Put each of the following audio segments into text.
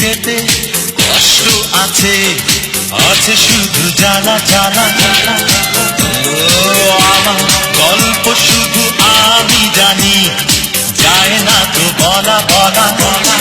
পেতে কষ্ট আছে আছে শুধু জ্বালা জ্বালা আমার গল্প শুধু আমি জানি, যায় না তো বলা বলা বলা।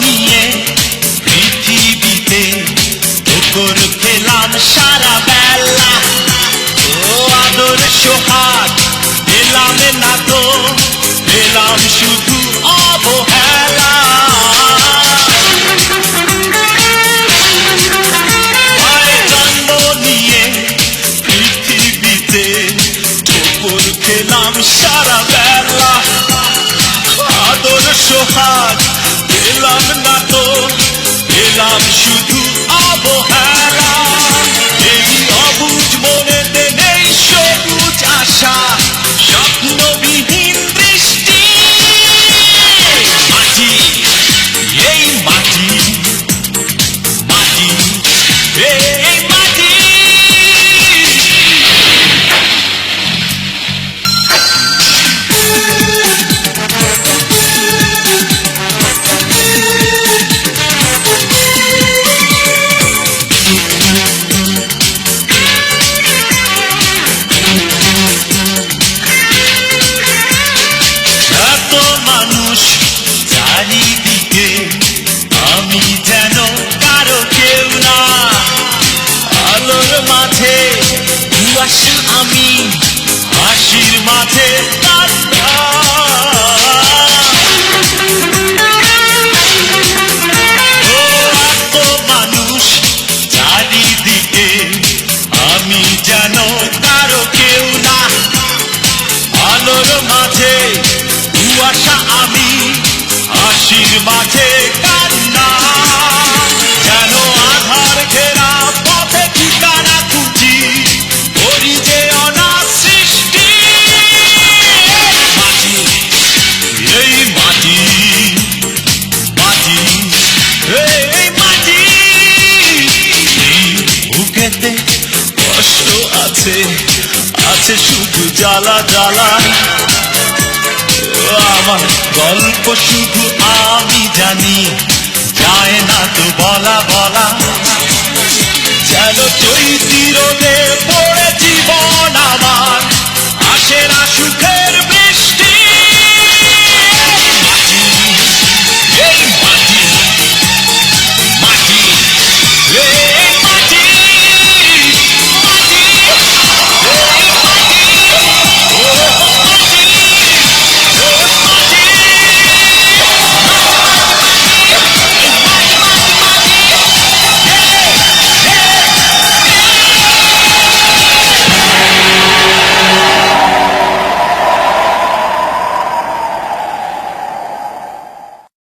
নিয়ে পৃথিবীতে ঠোকর খেলাম সারা বেলা। ও আদর সোহাগ পেলাম না তো পেলাম শুধু অবহেলা। খেলাম সারা বেলা। আদর সোহাগ পেলাম না তো পেলাম শুধু আমি হাসির মাঝে কান্না। আছে শুধু জ্বালা জ্বালা আমার গল্প শুধু আমি জানি, যায় না তো বলা বলা। যেন চৈতির